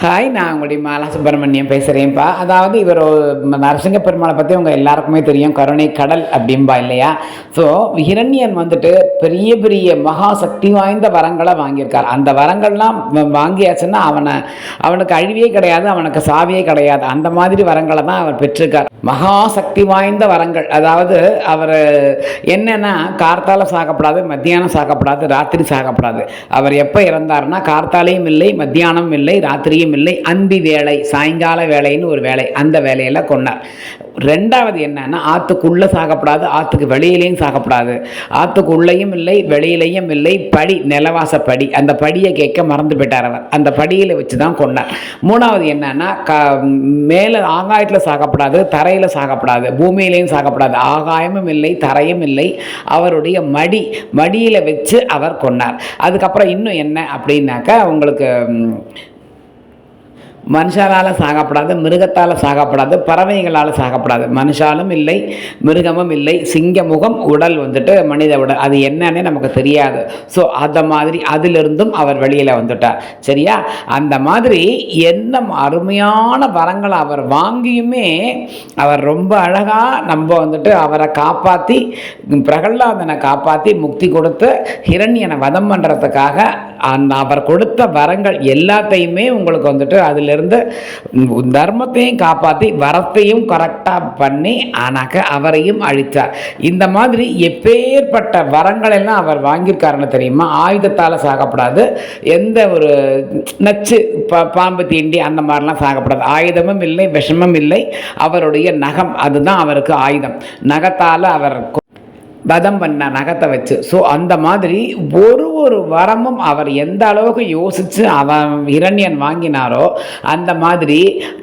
Hi நான் உங்களுடைய மாலா சுப்பிரமணியம் பேசுகிறேன்ப்பா அதாவது இவர் நரசிங்க பெருமாளை பற்றி உங்கள் எல்லாருக்குமே தெரியும். கருணை கடல் அப்படிம்பா இல்லையா? ஸோ ஹிரண்யன் வந்துட்டு பெரிய பெரிய மகா சக்தி வாய்ந்த வரங்களை வாங்கியிருக்கார். அந்த வரங்கள்லாம் வாங்கியாச்சுன்னா அவனை அவனுக்கு அழிவே கிடையாது அவனுக்கு சாவியே கிடையாது. அந்த மாதிரி வரங்களை தான் அவர் பெற்றிருக்கார். மகா சக்தி வாய்ந்த வரங்கள். அதாவது அவர் என்னென்னா கார்த்தால சாகப்படாது மத்தியானம் சாகப்படாது ராத்திரி சாகப்படாது. அவர் எப்போ இறந்தார்னா கார்த்தாலையும் இல்லை மத்தியானம் இல்லை ராத்திரியும் இல்லை அந்தி வேலை சாயங்கால வேலைன்னு ஒரு வேலை அந்த வேலையில் கொண்டார். ரெண்டாவது என்னன்னா ஆற்றுக்குள்ளே சாகப்படாது ஆற்றுக்கு வெளியிலையும் சாகப்படாது. ஆற்றுக்குள்ளேயும் இல்லை வெளியிலையும் இல்லை படி நிலவாச படி. அந்த படியை கேட்க மறந்து போயிட்டார் அவர். அந்த படியில் வச்சு தான் கொண்டார். மூணாவது என்னன்னா க மேலே ஆகாயத்தில் சாகப்படாது தரையில் சாகப்படாது பூமியிலையும் சாகப்படாது. ஆகாயமும் இல்லை தரையும் இல்லை அவருடைய மடி மடியில் வச்சு அவர் கொண்டார். அதுக்கப்புறம் இன்னும் என்ன அப்படின்னாக்கா உங்களுக்கு மனுஷாலால் சாகப்படாது மிருகத்தால் சாகப்படாது பறவைகளால் சாகப்படாது. மனுஷாலும் இல்லை மிருகமும் இல்லை சிங்க முகம் உடல் வந்துட்டு மனித உடல். அது என்னன்னே நமக்கு தெரியாது. ஸோ அந்த மாதிரி அதிலிருந்தும் அவர் வெளியில் வந்துட்டார். சரியா? அந்த மாதிரி என்ன அருமையான வரங்களை அவர் வாங்கியுமே அவர் ரொம்ப அழகாக நம்ம வந்துட்டு அவரை காப்பாற்றி பிரகல்லாதனை காப்பாற்றி முக்தி கொடுத்து ஹிரண்யனை வதம் பண்ணுறதுக்காக அந்த அவர் கொடுத்த வரங்கள் எல்லாத்தையுமே உங்களுக்கு வந்துட்டு அதிலிருந்து தர்மத்தையும் காப்பாற்றி வரத்தையும் கரெக்டாக பண்ணி ஆனாக்க அவரையும் அழித்தார். இந்த மாதிரி எப்பேற்பட்ட வரங்கள் எல்லாம் அவர் வாங்கியிருக்காருன்னு தெரியுமா? ஆயுதத்தால் சாகப்படாது. எந்த ஒரு நச்சு ப பாம்பு தீண்டி அந்த மாதிரிலாம் சாகப்படாது. ஆயுதமும் இல்லை விஷமும் இல்லை. அவருடைய நகம் அதுதான் அவருக்கு ஆயுதம். நகத்தால் அவர் வதம் பண்ண நகத்தை வச்சு. ஸோ அந்த மாதிரி ஒரு ஒரு வரமும் அவர் எந்த அளவுக்கு யோசித்து அவன் இரண்யன் வாங்கினாரோ அந்த மாதிரி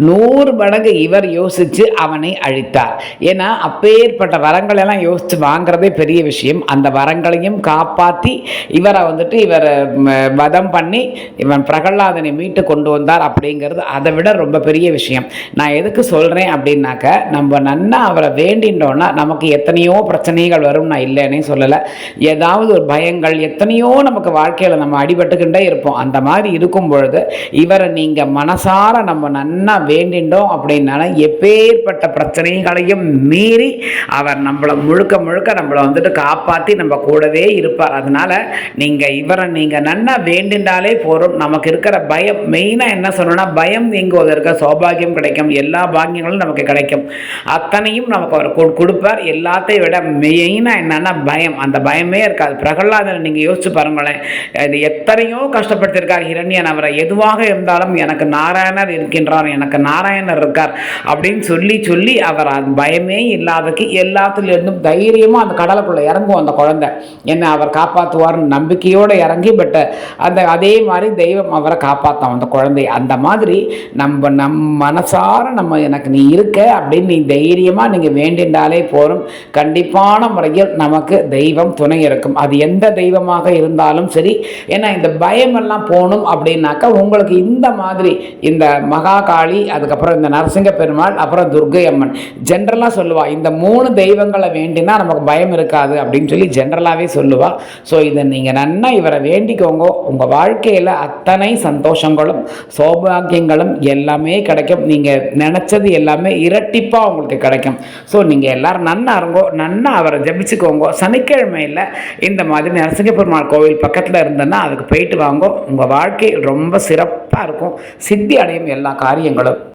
நூறு மடங்கு இவர் யோசித்து அவனை அழித்தார். ஏன்னா அப்பேற்பட்ட வரங்கள் எல்லாம் யோசித்து வாங்குறதே பெரிய விஷயம். அந்த வரங்களையும் காப்பாற்றி இவரை வந்துட்டு இவர் வதம் பண்ணி இவன் பிரகலாதனை மீட்டு கொண்டு வந்தார் அப்படிங்கிறது அதை விட ரொம்ப பெரிய விஷயம். நான் எதுக்கு சொல்கிறேன் அப்படின்னாக்க நம்ம நன்னா அவரை வேண்டின்றோன்னா நமக்கு எத்தனையோ பிரச்சனைகள் வரும் நான் இல்லைன்னே சொல்லலை. ஏதாவது ஒரு பயங்கள் எத்தனையோ நமக்கு வாழ்க்கையில் நம்ம அடிபட்டுக்கிட்டே இருப்போம். அந்த மாதிரி இருக்கும் பொழுது இவரை நீங்கள் மனசார நம்ம நன்னா வேண்டின்றோம் அப்படின்னால எப்பேற்பட்ட பிரச்சனைகளையும் மீறி அவர் நம்மளை முழுக்க முழுக்க நம்மளை வந்துட்டு காப்பாற்றி நம்ம கூடவே இருப்பார். அதனால நீங்கள் இவரை நீங்கள் நன்னா வேண்டின்றாலே போதும். நமக்கு இருக்கிற பயம் மெயினாக என்ன சொல்லணும்னா பயம் நீங்குவதற்கு சௌபாகியம் கிடைக்கும். எல்லா பாக்கியங்களும் நமக்கு கிடைக்கும். அத்தனையும் நமக்கு அவர் கொடுப்பார். எல்லாத்தையும் விட மெயினாக என்னன்னா பயம். அந்த பயமே இருக்காது. பிரகலாதன் நீங்கள் யோசிச்சு பாருங்களேன். இது எத்தனையோ கஷ்டப்படுத்திருக்கார் ஹிரண்யன் அவரை எதுவாக இருந்தாலும் எனக்கு நாராயணர் இருக்கின்றார் எனக்கு நாராயணர் இருக்கார் அப்படின்னு சொல்லி சொல்லி அவர் அந்த பயமே இல்லாதக்கு எல்லாத்துலேருந்தும் தைரியமாக அந்த கடலுக்குள்ளே இறங்கும் அந்த குழந்தை. என்னை அவர் காப்பாற்றுவார்னு நம்பிக்கையோடு இறங்கி பட் அந்த அதே மாதிரி தெய்வம் அவரை காப்பாற்றும் அந்த குழந்தைய அந்த மாதிரி நம்ம நம் மனசார நம்ம எனக்கு நீ இருக்க அப்படின்னு நீ தைரியமாக நீங்கள் வேண்டின்றாலே போதும். கண்டிப்பான முறையில் நேரத்தில் நமக்கு தெய்வம் துணை இருக்கும். அது எந்த தெய்வமாக இருந்தாலும் சரி ஏன்னா இந்த பயமெல்லாம் போகணும் அப்படின்னாக்கா உங்களுக்கு இந்த மாதிரி இந்த மகாகாளி அதுக்கப்புறம் இந்த நரசிங்க பெருமாள் அப்புறம் துர்கை அம்மன். ஜென்ரலாக சொல்லுவாள் இந்த மூணு தெய்வங்களை வேண்டினா நமக்கு பயம் இருக்காது அப்படின்னு சொல்லி ஜென்ரலாகவே சொல்லுவாள் ஸோ இதை நீங்கள் நன்னா இவரை வேண்டிக்கோங்க. உங்கள் வாழ்க்கையில் அத்தனை சந்தோஷங்களும் சௌபாகியங்களும் எல்லாமே கிடைக்கும். நீங்கள் நினச்சது எல்லாமே இரட்டிப்பாக உங்களுக்கு கிடைக்கும். ஸோ நீங்கள் எல்லோரும் நன்னா இருங்கோ. நன்னா அவரை ஜபிச்சு ஜபிச்சுக்கோங்க சனிக்கிழமையில் இந்த மாதிரி நரசிங்க பெருமாள் கோவில் பக்கத்தில் இருந்தேன்னா அதுக்கு போயிட்டு வாங்கோ. உங்கள் வாழ்க்கை ரொம்ப சிறப்பாக இருக்கும். சித்தி அடையும் எல்லா காரியங்களும்.